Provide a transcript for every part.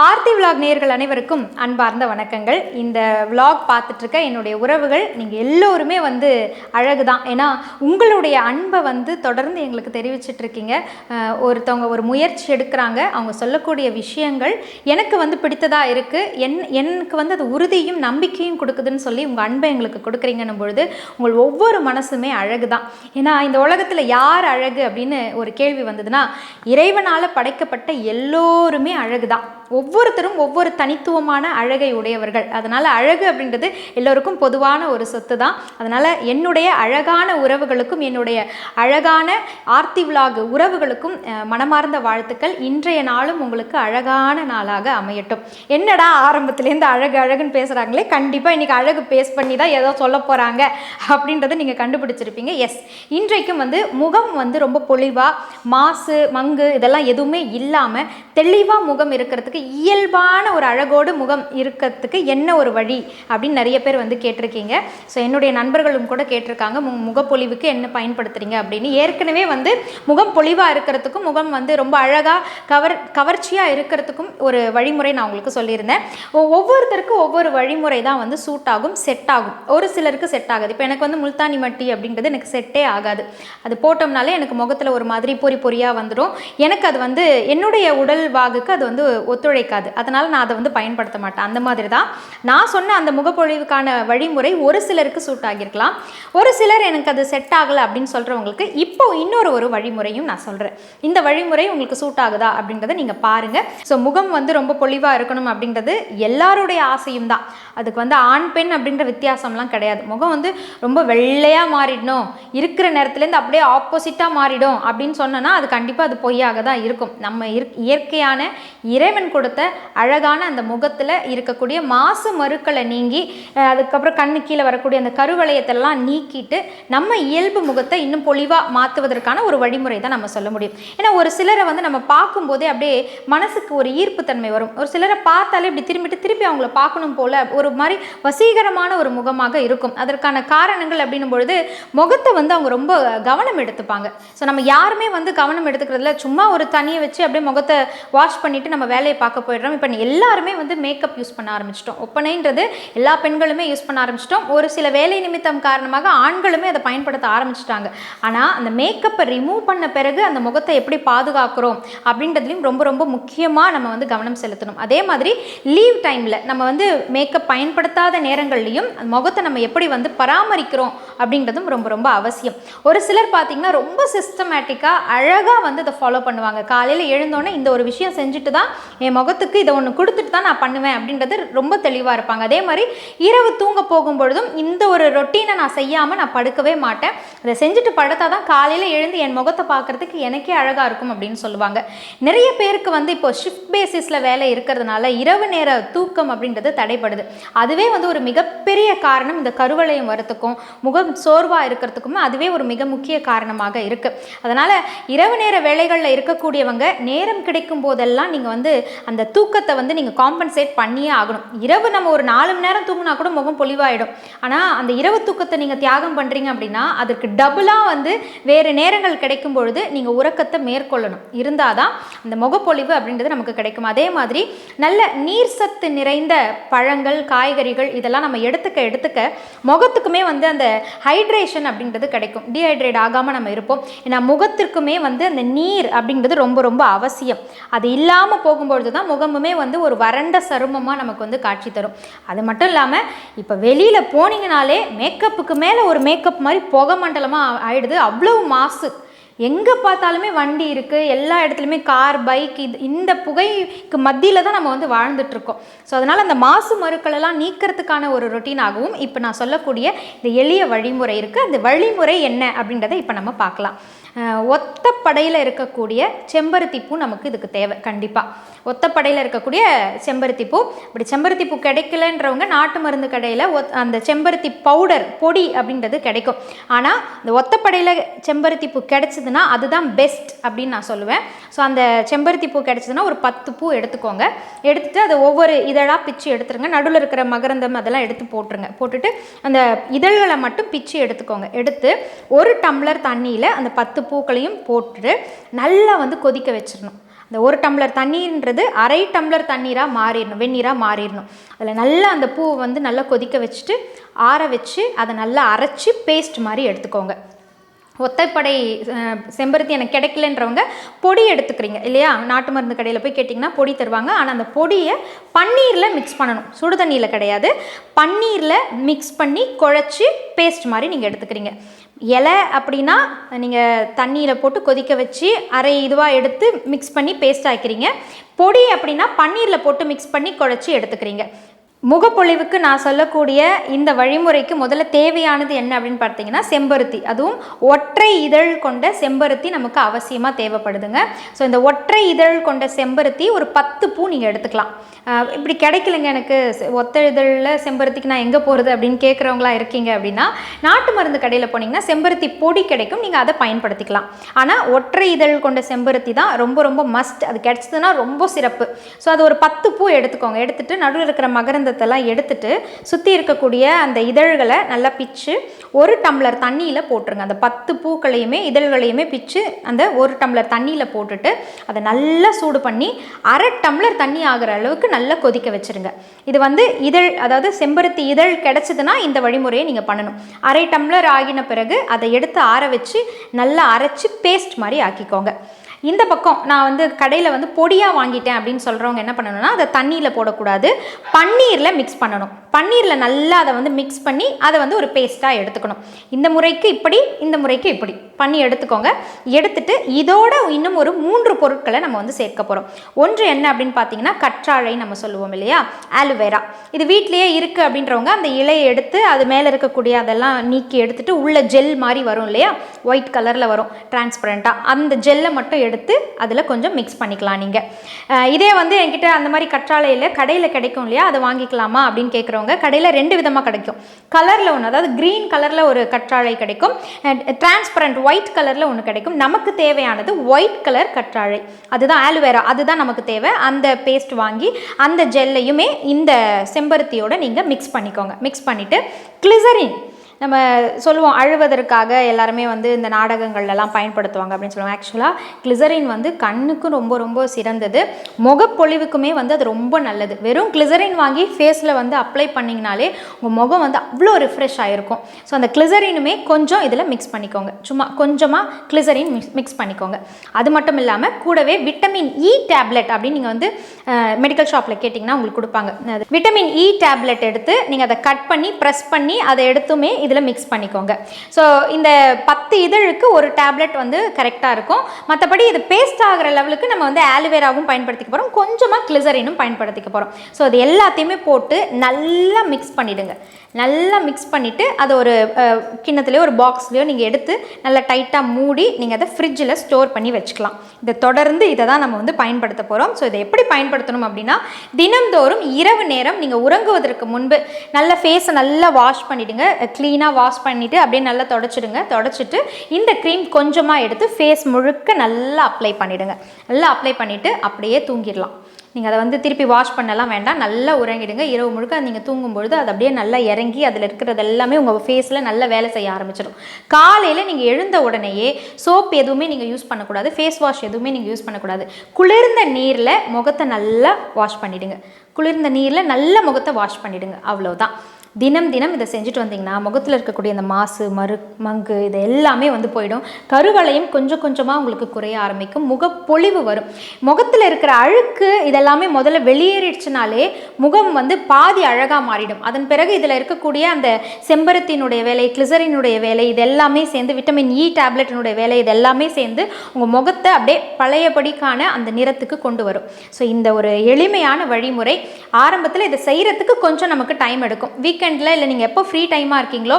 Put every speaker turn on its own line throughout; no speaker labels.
Aarthi vlog நேர்கள் அனைவருக்கும் அன்பார்ந்த வணக்கங்கள். இந்த விலாக் பார்த்துட்ருக்க என்னுடைய உறவுகள் நீங்கள் எல்லோருமே வந்து அழகு தான் ஏன்னா உங்களுடைய அன்பை வந்து தொடர்ந்து எங்களுக்கு தெரிவிச்சிட்டு இருக்கீங்க ஒருத்தவங்க ஒரு முயற்சி எடுக்கிறாங்க. அவங்க சொல்லக்கூடிய விஷயங்கள் எனக்கு வந்து பிடித்ததாக இருக்குது என் எனக்கு வந்து அது உறுதியும் நம்பிக்கையும் கொடுக்குதுன்னு சொல்லி உங்கள் அன்பை எங்களுக்கு கொடுக்குறீங்கன்னும் பொழுது உங்கள் ஒவ்வொரு மனசுமே அழகு தான் ஏன்னா இந்த உலகத்தில் யார் அழகு அப்படின்னு ஒரு கேள்வி வந்ததுன்னா இறைவனால் படைக்கப்பட்ட எல்லோருமே அழகு தான் ஒவ்வொருத்தரும் ஒவ்வொரு தனித்துவமான அழகை உடையவர்கள். அதனால் அழகு அப்படின்றது எல்லோருக்கும் பொதுவான ஒரு சொத்து தான் அதனால் என்னுடைய அழகான உறவுகளுக்கும் என்னுடைய அழகான ஆர்த்தி விலாக் உறவுகளுக்கும் மனமார்ந்த வாழ்த்துக்கள். இன்றைய நாளும் உங்களுக்கு அழகான நாளாக அமையட்டும். என்னடா ஆரம்பத்துலேருந்து அழகு அழகுன்னு பேசுகிறாங்களே கண்டிப்பாக இன்றைக்கி அழகு பேஸ் பண்ணி தான் ஏதோ சொல்ல போகிறாங்க அப்படின்றத நீங்கள் கண்டுபிடிச்சிருப்பீங்க. எஸ் இன்றைக்கும் வந்து முகம் வந்து ரொம்ப பொலிவாக மாசு மங்கு இதெல்லாம் எதுவுமே இல்லாமல் தெளிவாக முகம் இருக்கிறதுக்கு இயல்பான ஒரு அழகோடு முகம் இருக்கிறதுக்கு என்ன ஒரு வழி அப்படின்னு நிறைய பேர் வந்து கேட்டிருக்கீங்க. ஸோ என்னுடைய நண்பர்களும் கூட கேட்டிருக்காங்க மு முகப்பொலிவுக்கு என்ன பயன்படுத்துறீங்க? அப்படின்னு. ஏற்கனவே வந்து முகம் பொலிவாக இருக்கிறதுக்கும் முகம் வந்து ரொம்ப அழகாக கவர் கவர்ச்சியாக இருக்கிறதுக்கும் ஒரு வழிமுறை நான் உங்களுக்கு சொல்லியிருந்தேன். ஒவ்வொருத்தருக்கும் ஒவ்வொரு வழிமுறை தான் வந்து சூட் ஆகும் செட் ஆகும். ஒரு சிலருக்கு செட் ஆகாது. இப்போ எனக்கு வந்து முல்தானி மட்டி அப்படின்றது எனக்கு செட்டே ஆகாது. அது போட்டோம்னாலே எனக்கு முகத்தில் ஒரு மாதிரி பொறி பொறியாக வந்துடும். எனக்கு அது வந்து என்னுடைய உடல் வாகுக்கு அது வந்து ஒத்து ஒத்துழைக்காது. அதனால் நான் அதை வந்து பயன்படுத்த மாட்டேன். அந்த மாதிரி தான் நான் சொன்ன அந்த முகப்பொழிவுக்கான வழிமுறை ஒரு சிலருக்கு சூட் ஆகியிருக்கலாம். ஒரு சிலர் எனக்கு அது செட் ஆகலை அப்படின்னு சொல்கிறவங்களுக்கு இப்போ இன்னொரு ஒரு வழிமுறையும் நான் சொல்கிறேன் இந்த வழிமுறை உங்களுக்கு சூட் ஆகுதா அப்படின்றத நீங்கள் பாருங்கள் ஸோ முகம் வந்து ரொம்ப பொலிவாக இருக்கணும் அப்படின்றது எல்லாருடைய ஆசையும் தான். அதுக்கு வந்து ஆண் பெண் அப்படின்ற வித்தியாசம்லாம் கிடையாது. முகம் வந்து ரொம்ப வெள்ளையாக மாறிடணும். இருக்கிற நேரத்துலேருந்து அப்படியே ஆப்போசிட்டாக மாறிடும் அப்படின்னு சொன்னோன்னா அது கண்டிப்பாக அது பொய்யாக தான் இருக்கும். நம்ம இயற்கையான இறைவன் கொடுத்த அழகான அந்த முகத்தில் இருக்கக்கூடிய மாசு மறுக்களை நீங்கி அதுக்கப்புறம் கண்ணு கீழே வரக்கூடிய அந்த கருவளையத்தெல்லாம் நீக்கிட்டு நம்ம இயல்பு முகத்தை இன்னும் பொலிவாக மாற்றுவதற்கான ஒரு வழிமுறை தான் நம்ம சொல்ல முடியும். ஏன்னா ஒரு சிலரை வந்து நம்ம பார்க்கும்போதே அப்படியே மனசுக்கு ஒரு ஈர்ப்பு தன்மை வரும். ஒரு சிலரை பார்த்தாலே இப்படி திரும்பிட்டு திருப்பி அவங்கள பார்க்கணும் போல் ஒரு ஒரு மாதிரி வசீகரமான ஒரு முகமாக இருக்கும். அதற்கான காரணங்கள் அப்படின்னும் பொழுது முகத்தை வந்து அவங்க ரொம்ப கவனம் எடுத்துப்பாங்க. ஸோ நம்ம யாருமே வந்து கவனம் எடுத்துக்கிறதுல சும்மா ஒரு தண்ணியை வச்சு அப்படியே முகத்தை வாஷ் பண்ணிட்டு நம்ம வேலையை பார்க்க போயிடுறோம். இப்போ எல்லாருமே வந்து மேக்கப் யூஸ் பண்ண ஆரம்பிச்சிட்டோம். ஒப்பனைன்றது எல்லா பெண்களுமே யூஸ் பண்ண ஆரம்பிச்சிட்டோம். ஒரு சில வேலை நிமித்தம் காரணமாக ஆண்களுமே அதை பயன்படுத்த ஆரம்பிச்சிட்டாங்க. ஆனால் அந்த மேக்கப்பை ரிமூவ் பண்ண பிறகு அந்த முகத்தை எப்படி பாதுகாக்கிறோம் அப்படின்றதுலையும் ரொம்ப ரொம்ப முக்கியமாக நம்ம வந்து கவனம் செலுத்தணும். அதே மாதிரி லீவ் டைமில் நம்ம வந்து மேக்கப் பயன்படுத்தாத நேரங்கள்லையும் முகத்தை நம்ம எப்படி வந்து பராமரிக்கிறோம் அப்படின்றதும் ரொம்ப ரொம்ப அவசியம். ஒரு சிலர் பார்த்தீங்கன்னா ரொம்ப சிஸ்டமேட்டிக்காக அழகாக வந்து இதை ஃபாலோ பண்ணுவாங்க. காலையில் எழுந்தோன்னே இந்த ஒரு விஷயம் செஞ்சுட்டு தான் என் முகத்துக்கு இதை ஒன்று கொடுத்துட்டு தான் நான் பண்ணுவேன் அப்படின்றது ரொம்ப தெளிவாக இருப்பாங்க. அதே மாதிரி இரவு தூங்க போகும்பொழுதும் இந்த ஒரு ரொட்டீனை நான் செய்யாமல் நான் படுக்கவே மாட்டேன். அதை செஞ்சுட்டு படுத்தா தான் காலையில் எழுந்து என் முகத்தை பார்க்கறதுக்கு எனக்கே அழகாக இருக்கும் அப்படின்னு சொல்லுவாங்க. நிறைய பேருக்கு வந்து இப்போ ஷிஃப்ட் பேசிஸில் வேலை இருக்கிறதுனால இரவு நேர தூக்கம் அப்படின்றது தடைப்படுது அதுவே வந்து ஒரு மிகப்பெரிய காரணம் இந்த கருவளையம் வரத்துக்கும் முகம் சோர்வாக இருக்கிறதுக்குமே அதுவே ஒரு மிக முக்கிய காரணமாக இருக்குது அதனால் இரவு நேர வேலைகளில் இருக்கக்கூடியவங்க நேரம் கிடைக்கும் போதெல்லாம் நீங்கள் வந்து அந்த தூக்கத்தை வந்து நீங்கள் காம்பன்சேட் பண்ணியே ஆகணும். இரவு நம்ம ஒரு நாலு மணி நேரம் தூங்கினா கூட முகம் பொலிவாயிடும். ஆனால் அந்த இரவு தூக்கத்தை நீங்கள் தியாகம் பண்ணுறீங்க அப்படின்னா அதற்கு டபுளாக வந்து வேறு நேரங்கள் கிடைக்கும் பொழுது நீங்கள் உறக்கத்தை மேற்கொள்ளணும். இருந்தால் தான் அந்த முகப்பொலிவு அப்படின்றது நமக்கு கிடைக்கும். அதே மாதிரி நல்ல நீர் சத்து நிறைந்த பழங்கள் காய்கறிகள் இதெல்லாம் நம்ம எடுத்துக்க எடுத்துக்க முகத்துக்குமே வந்து அந்த ஹைட்ரேஷன் அப்படின்றது கிடைக்கும். டீஹைட்ரேட் ஆகாமல் நம்ம இருப்போம். ஏன்னா முகத்திற்குமே வந்து அந்த நீர் அப்படின்றது ரொம்ப ரொம்ப அவசியம். அது இல்லாமல் போகும்பொழுது தான் முகமுமே வந்து ஒரு வறண்ட சருமமாக நமக்கு வந்து காட்சி தரும். அது மட்டும் இல்லாமல் இப்போ வெளியில் போனீங்கனாலே மேக்கப்புக்கு மேலே ஒரு மேக்கப் மாதிரி புகை மண்டலமாக ஆயிடுது. அவ்வளவு மாசு. எங்கே பார்த்தாலுமே வண்டி இருக்குது எல்லா இடத்துலையுமே கார் பைக் இது இந்த புகைக்கு மத்தியில் தான் நம்ம வந்து வாழ்ந்துட்டுருக்கோம் ஸோ அதனால் அந்த மாசு மருக்கள் எல்லாம் நீக்கிறதுக்கான ஒரு ரொட்டீனாகவும் இப்போ நான் சொல்லக்கூடிய இந்த எளிய வழிமுறை இருக்குது அந்த வழிமுறை என்ன அப்படின்றத இப்போ நம்ம பார்க்கலாம். ஒத்தப்படையில் இருக்கக்கூடிய செம்பருத்தி பூ நமக்கு இதுக்கு தேவை கண்டிப்பாக ஒத்தப்படையில் இருக்கக்கூடிய செம்பருத்தி பூ இப்படி செம்பருத்தி பூ கிடைக்கலன்றவங்க நாட்டு மருந்து கடையில் ஒத் அந்த செம்பருத்தி பவுடர் பொடி அப்படின்றது கிடைக்கும். ஆனால் இந்த ஒத்தப்படையில் செம்பருத்தி பூ கிடைச்சதுன்னா அதுதான் பெஸ்ட் அப்படின்னு நான் சொல்லுவேன். ஸோ அந்த செம்பருத்தி பூ கிடைச்சதுன்னா ஒரு பத்து பூ எடுத்துக்கோங்க. எடுத்துகிட்டு அதை ஒவ்வொரு இதழாக பிச்சு எடுத்துருங்க. நடுவில் இருக்கிற மகரந்தம் அதெல்லாம் எடுத்து போட்டுருங்க. போட்டுட்டு அந்த இதழ்களை மட்டும் பிச்சு எடுத்துக்கோங்க. எடுத்து ஒரு டம்ளர் தண்ணியில் அந்த பத்து பூக்களையும் போட்டு நல்லா வந்து கொதிக்க வச்சிடணும். இந்த ஒரு டம்ளர் தண்ணீர்ன்றது அரை டம்ளர் தண்ணீராக மாறிடணும் வெந்நீராக மாறிடணும். அதில் நல்லா அந்த பூவை வந்து நல்லா கொதிக்க வச்சுட்டு ஆற வச்சு அதை நல்லா அரைச்சி பேஸ்ட் மாதிரி எடுத்துக்கோங்க. ஒத்தைப்படை செம்பருத்தி எனக்கு கிடைக்கலன்றவங்க பொடி எடுத்துக்கிறீங்க. இல்லையா? நாட்டு மருந்து கடையில் போய் கேட்டிங்கன்னா பொடி தருவாங்க. ஆனால் அந்த பொடியை பன்னீரில் மிக்ஸ் பண்ணணும். சுடு தண்ணியில் கிடையாது. பன்னீரில் மிக்ஸ் பண்ணி குழச்சி பேஸ்ட் மாதிரி நீங்கள் எடுத்துக்கிறீங்க. இலை அப்படின்னா நீங்கள் தண்ணியில் போட்டு கொதிக்க வச்சு அரை இதுவாக எடுத்து மிக்ஸ் பண்ணி பேஸ்ட் ஆக்கிறீங்க பொடி அப்படின்னா பன்னீரில் போட்டு மிக்ஸ் பண்ணி குழச்சி எடுத்துக்கிறீங்க. முகப்பொழிவுக்கு நான் சொல்லக்கூடிய இந்த வழிமுறைக்கு முதல்ல தேவையானது என்ன அப்படின்னு பார்த்தீங்கன்னா செம்பருத்தி. அதுவும் ஒற்றை இதழ் கொண்ட செம்பருத்தி நமக்கு அவசியமாக தேவைப்படுதுங்க. ஸோ இந்த ஒற்றை இதழ் கொண்ட செம்பருத்தி ஒரு பத்து பூ நீங்கள் எடுத்துக்கலாம். இப்படி கிடைக்கலங்க எனக்கு. ஒத்த இதழில் செம்பருத்திக்கு நான் எங்கே போகிறது அப்படின்னு கேட்குறவங்களா இருக்கீங்க அப்படின்னா நாட்டு மருந்து கடையில் போனீங்கன்னா செம்பருத்தி பொடி கிடைக்கும். நீங்கள் அதை பயன்படுத்திக்கலாம். ஆனால் ஒற்றை இதழ் கொண்ட செம்பருத்தி தான் ரொம்ப ரொம்ப மஸ்ட் அது கிடைச்சதுன்னா ரொம்ப சிறப்பு. ஸோ அது ஒரு பத்து பூ எடுத்துக்கோங்க. எடுத்துகிட்டு நடுவில் இருக்கிற மகரந்த மகரந்தத்தெல்லாம் எடுத்துட்டு சுற்றி இருக்கக்கூடிய அந்த இதழ்களை நல்லா பிச்சு ஒரு டம்ளர் தண்ணியில் போட்டுருங்க. அந்த பத்து பூக்களையுமே இதழ்களையுமே பிச்சு அந்த ஒரு டம்ளர் தண்ணியில் போட்டுட்டு அதை நல்லா சூடு பண்ணி அரை டம்ளர் தண்ணி ஆகிற அளவுக்கு நல்லா கொதிக்க வச்சிருங்க. இது வந்து இதழ் அதாவது செம்பருத்தி இதழ் கிடச்சிதுன்னா இந்த வழிமுறையை நீங்கள் பண்ணணும். அரை டம்ளர் ஆகின பிறகு அதை எடுத்து ஆற வச்சு நல்லா அரைச்சி பேஸ்ட் மாதிரி ஆக்கிக்கோங்க. இந்த பக்கம் நான் வந்து கடையில் வந்து பொடியாக வாங்கிட்டேன் அப்படின்னு சொல்கிறவங்க என்ன பண்ணணும்னா அதை தண்ணியில் போடக்கூடாது. பன்னீரில் மிக்ஸ் பண்ணணும். பன்னீரில் நல்லா அதை வந்து மிக்ஸ் பண்ணி அதை வந்து ஒரு பேஸ்ட்டாக எடுத்துக்கணும். இந்த முறைக்கு இப்படி இந்த முறைக்கு இப்படி. பண்ணி எடுத்துக்கோங்க. எடுத்துட்டு இதோட இன்னும் ஒரு மூன்று பொருட்களை நம்ம வந்து சேர்க்க போகிறோம் ஒன்று என்ன அப்படின்னு பார்த்தீங்கன்னா கற்றாழை நம்ம சொல்லுவோம் இல்லையா? ஆலுவேரா இது வீட்லேயே இருக்குது அப்படின்றவங்க அந்த இலையை எடுத்து அது மேலே இருக்கக்கூடிய அதெல்லாம் நீக்கி எடுத்துட்டு உள்ள ஜெல் மாதிரி வரும் இல்லையா? ஒயிட் கலரில் வரும். டிரான்ஸ்பரண்ட்டாக அந்த ஜெல்லை மட்டும் எடுத்து அதில் கொஞ்சம் மிக்ஸ் பண்ணிக்கலாம் நீங்கள் இதே வந்து என்கிட்ட அந்த மாதிரி கற்றாழையில் கடையில் கிடைக்கும் இல்லையா? அதை வாங்கிக்கலாமா அப்படின்னு கேட்குறவங்க கடையில் ரெண்டு விதமாக கிடைக்கும். கலரில் ஒன்று அதாவது க்ரீன் கலரில் ஒரு கற்றாழை கிடைக்கும். டிரான்ஸ்பரண்ட் ஒயிட் ஒயிட் கலரில் ஒன்று கிடைக்கும். நமக்கு தேவையானது ஒயிட் கலர் கற்றாழை. அதுதான் ஆலுவேரா அதுதான் நமக்கு தேவை. அந்த பேஸ்ட் வாங்கி அந்த ஜெல்லையுமே இந்த செம்பருத்தியோட நீங்கள் மிக்ஸ் பண்ணிக்கோங்க. மிக்ஸ் பண்ணிவிட்டு கிளிசரின் நம்ம சொல்லுவோம் அழுவதற்காக எல்லாருமே வந்து இந்த நாடகங்கள்லாம் பயன்படுத்துவாங்க அப்படின்னு சொல்லுவாங்க. ஆக்சுவலாக கிளிசரின் வந்து கண்ணுக்கும் ரொம்ப ரொம்ப சிறந்தது. முகப்பொழிவுக்குமே வந்து அது ரொம்ப நல்லது. வெறும் கிளிசரின் வாங்கி ஃபேஸில் வந்து அப்ளை பண்ணிங்கனாலே உங்கள் முகம் வந்து அவ்வளோ ரிஃப்ரெஷ் ஆகிருக்கும் ஸோ அந்த கிளிசரினுமே கொஞ்சம் இதில் மிக்ஸ் பண்ணிக்கோங்க. சும்மா கொஞ்சமாக கிளிசரின் மிக்ஸ் மிக்ஸ் பண்ணிக்கோங்க. அது மட்டும் இல்லாமல் கூடவே விட்டமின் இ டேப்லெட் அப்படின்னு நீங்கள் வந்து மெடிக்கல் ஷாப்பில் கேட்டிங்கன்னா உங்களுக்கு கொடுப்பாங்க. விட்டமின் இ டேப்லெட் எடுத்து நீங்கள் அதை கட் பண்ணி ப்ரெஸ் பண்ணி அதை எடுத்துமே இதில் மிக்ஸ் பண்ணிக்கோங்க. ஸோ இந்த பத்து இதழுக்கு ஒரு டேப்லெட் வந்து கரெக்டாக இருக்கும். மற்றபடி இது பேஸ்ட் ஆகிற லெவலுக்கு நம்ம வந்து ஆலுவேராவும் பயன்படுத்திக்க போகிறோம் கொஞ்சமாக கிளிசரினும் பயன்படுத்திக்க போகிறோம் ஸோ அது எல்லாத்தையுமே போட்டு நல்லா மிக்ஸ் பண்ணிவிடுங்க நல்லா மிக்ஸ் பண்ணிவிட்டு அதை ஒரு கிண்ணத்துலேயோ கிண்ணத்துலையோ ஒரு பாக்ஸ்லேயோ நீங்கள் எடுத்து நல்லா டைட்டாக மூடி நீங்கள் அதை ஃப்ரிட்ஜில் ஸ்டோர் பண்ணி வச்சுக்கலாம். இதை தொடர்ந்து இதை தான் நம்ம வந்து பயன்படுத்த போகிறோம் ஸோ இதை எப்படி பயன்படுத்தணும் அப்படின்னா தினம்தோறும் இரவு நேரம் நீங்கள் உறங்குவதற்கு முன்பு நல்ல ஃபேஸை நல்லா வாஷ் பண்ணிவிடுங்க க்ளீனாக வாஷ் பண்ணிவிட்டு அப்படியே நல்லா தொடச்சிடுங்க. தொடச்சிட்டு இந்த க்ரீம் கொஞ்சமாக எடுத்து ஃபேஸ் முழுக்க நல்லா அப்ளை பண்ணிவிடுங்க நல்லா அப்ளை பண்ணிவிட்டு அப்படியே தூங்கிடலாம். நீங்கள் அதை வந்து திருப்பி வாஷ் பண்ணலாம் வேண்டாம். நல்லா உறங்கிடுங்க. இரவு முழுக்க நீங்கள் தூங்கும்பொழுது அது அப்படியே நல்லா இறங்கி அதில் இருக்கிறது எல்லாமே உங்கள் ஃபேஸில் நல்லா வேலை செய்ய ஆரம்பிச்சிடும். காலையில் நீங்கள் எழுந்த உடனேயே சோப் எதுவுமே நீங்கள் யூஸ் பண்ணக்கூடாது. ஃபேஸ் வாஷ் எதுவுமே நீங்கள் யூஸ் பண்ணக்கூடாது. குளிர்ந்த நீரில் முகத்தை நல்லா வாஷ் பண்ணிவிடுங்க குளிர்ந்த நீரில் நல்ல முகத்தை வாஷ் பண்ணிவிடுங்க அவ்வளோதான் தினம் தினம் இதை செஞ்சுட்டு வந்தீங்கன்னா முகத்தில் இருக்கக்கூடிய அந்த மாசு மறு மங்கு இது எல்லாமே வந்து போயிடும். கருவளையும் கொஞ்சம் கொஞ்சமாக உங்களுக்கு குறைய ஆரம்பிக்கும். முகப்பொலிவு வரும். முகத்தில் இருக்கிற அழுக்கு இதெல்லாமே முதல்ல வெளியேறிடுச்சுனாலே முகம் வந்து பாதி அழகாக மாறிடும். அதன் பிறகு இதில் இருக்கக்கூடிய அந்த செம்பருத்தினுடைய வேலை கிளிசரினுடைய வேலை இது எல்லாமே சேர்ந்து விட்டமின் இ டேப்லெட்டினுடைய வேலை இது எல்லாமே சேர்ந்து உங்கள் முகத்தை அப்படியே பழையபடிக்கான அந்த நிறத்துக்கு கொண்டு வரும். ஸோ இந்த ஒரு எளிமையான வழிமுறை ஆரம்பத்தில் இதை செய்கிறதுக்கு கொஞ்சம் நமக்கு டைம் எடுக்கும். வீக் வீக்கெண்டில் இல்லை நீங்கள் எப்போ ஃப்ரீ டைமாக இருக்கீங்களோ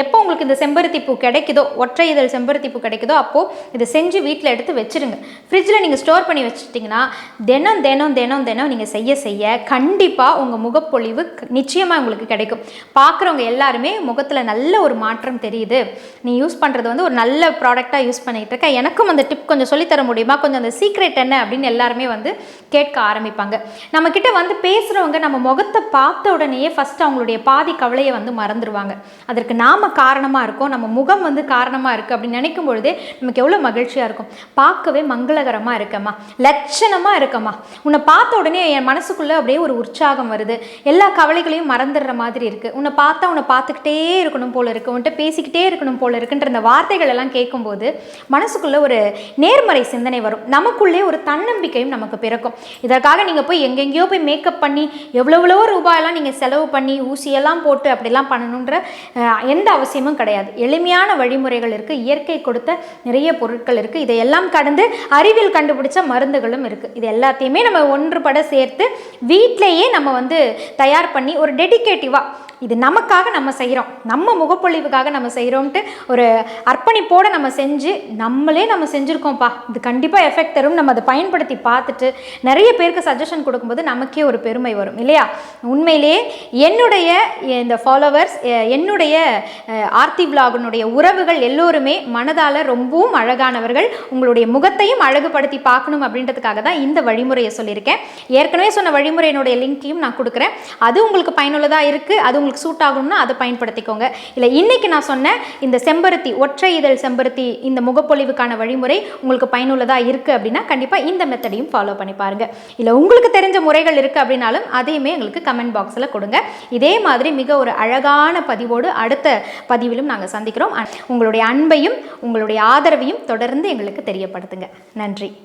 எப்போ உங்களுக்கு இந்த செம்பருத்தி பூ கிடைக்குதோ ஒற்றை இதழ் செம்பருத்தி பூ கிடைக்குதோ அப்போது இதை செஞ்சு வீட்டில் எடுத்து வச்சிருங்க. ஃப்ரிட்ஜில் நீங்கள் ஸ்டோர் பண்ணி வச்சுட்டிங்கன்னா தினம் தினம் தினம் தினம் நீங்கள் செய்ய செய்ய கண்டிப்பாக உங்கள் முகப்பொழிவு நிச்சயமாக உங்களுக்கு கிடைக்கும். பார்க்குறவங்க எல்லாருமே முகத்தில் நல்ல ஒரு மாற்றம் தெரியுது. நீ யூஸ் பண்ணுறது வந்து ஒரு நல்ல ப்ராடக்டாக யூஸ் பண்ணிகிட்டு இருக்க. எனக்கும் அந்த டிப் கொஞ்சம் சொல்லித்தர முடியுமா? கொஞ்சம் அந்த சீக்ரெட் என்ன அப்படின்னு எல்லாருமே வந்து கேட்க ஆரம்பிப்பாங்க. நம்மக்கிட்ட வந்து பேசுகிறவங்க நம்ம முகத்தை பார்த்த உடனேயே ஃபஸ்ட்டு அவங்களுடைய பாதி கவலையை வந்து மறந்துடுவாங்க அதற்கு நான் நாம் காரணமாக இருக்கோம் நம்ம முகம் வந்து காரணமாக இருக்குது அப்படின்னு நினைக்கும் பொழுதே நமக்கு எவ்வளோ மகிழ்ச்சியாக இருக்கும். பார்க்கவே மங்களகரமாக இருக்கம்மா. லட்சணமாக இருக்கம்மா. உன்னை பார்த்த உடனே என் மனசுக்குள்ளே அப்படியே ஒரு உற்சாகம் வருது. எல்லா கவலைகளையும் மறந்துடுற மாதிரி இருக்குது உன்னை பார்த்தா உன்னை பார்த்துக்கிட்டே இருக்கணும் போல இருக்குது உன்கிட்ட பேசிக்கிட்டே இருக்கணும் போல இருக்குன்ற இந்த வார்த்தைகள் எல்லாம் கேட்கும்போது மனசுக்குள்ளே ஒரு நேர்மறை சிந்தனை வரும். நமக்குள்ளே ஒரு தன்னம்பிக்கையும் நமக்கு பிறக்கும். இதற்காக நீங்கள் போய் எங்கெங்கேயோ போய் மேக்கப் பண்ணி எவ்வளோ ரூபாயெல்லாம் நீங்கள் செலவு பண்ணி ஊசியெல்லாம் போட்டு அப்படிலாம் பண்ணணுன்ற எந்த எந்த அவசியமும் கிடையாது. எளிமையான வழிமுறைகள் இருக்குது இயற்கை கொடுத்த நிறைய பொருட்கள் இருக்குது இதையெல்லாம் கடந்து அறிவியல் கண்டுபிடிச்ச மருந்துகளும் இருக்குது இது எல்லாத்தையுமே நம்ம ஒன்றுபட சேர்த்து வீட்டிலேயே நம்ம வந்து தயார் பண்ணி ஒரு டெடிகேட்டிவாக இது நமக்காக நம்ம செய்கிறோம் நம்ம முகப்பொழிவுக்காக நம்ம செய்கிறோம்ட்டு ஒரு அர்ப்பணிப்போடு நம்ம செஞ்சு நம்மளே நம்ம செஞ்சுருக்கோம்ப்பா. இது கண்டிப்பாக எஃபெக்ட் தரும். நம்ம அதை பயன்படுத்தி பார்த்துட்டு நிறைய பேருக்கு சஜஷன் கொடுக்கும்போது நமக்கே ஒரு பெருமை வரும். இல்லையா? உண்மையிலேயே என்னுடைய இந்த ஃபாலோவர்ஸ் என்னுடைய ஆர்த்தி விலாகனுடைய உறவுகள் எல்லோருமே மனதால் ரொம்பவும் அழகானவர்கள். உங்களுடைய முகத்தையும் அழகுபடுத்தி பார்க்கணும் அப்படின்றதுக்காக தான் இந்த வழிமுறையை சொல்லியிருக்கேன். ஏற்கனவே சொன்ன வழிமுறையினுடைய லிங்க்கையும் நான் கொடுக்குறேன். அது உங்களுக்கு பயனுள்ளதாக இருக்குது அது உங்களுக்கு சூட் ஆகணும்னா அதை பயன்படுத்திக்கோங்க. இல்லை இன்றைக்கி நான் சொன்ன இந்த செம்பருத்தி ஒற்றை இதழ் செம்பருத்தி இந்த முகப்பொழிவுக்கான வழிமுறை உங்களுக்கு பயனுள்ளதாக இருக்குது அப்படின்னா கண்டிப்பாக இந்த மெத்தடையும் ஃபாலோ பண்ணி பாருங்கள் இல்லை உங்களுக்கு தெரிஞ்ச முறைகள் இருக்குது அப்படின்னாலும் அதையுமே எங்களுக்கு கமெண்ட் பாக்ஸில் கொடுங்க. இதே மாதிரி மிக ஒரு அழகான பதிவோடு அடுத்த பதிவிலும் நாங்கள் சந்திக்கிறோம். உங்களுடைய அன்பையும் உங்களுடைய ஆதரவையும் தொடர்ந்து எங்களுக்கு தெரியப்படுத்துங்க. நன்றி.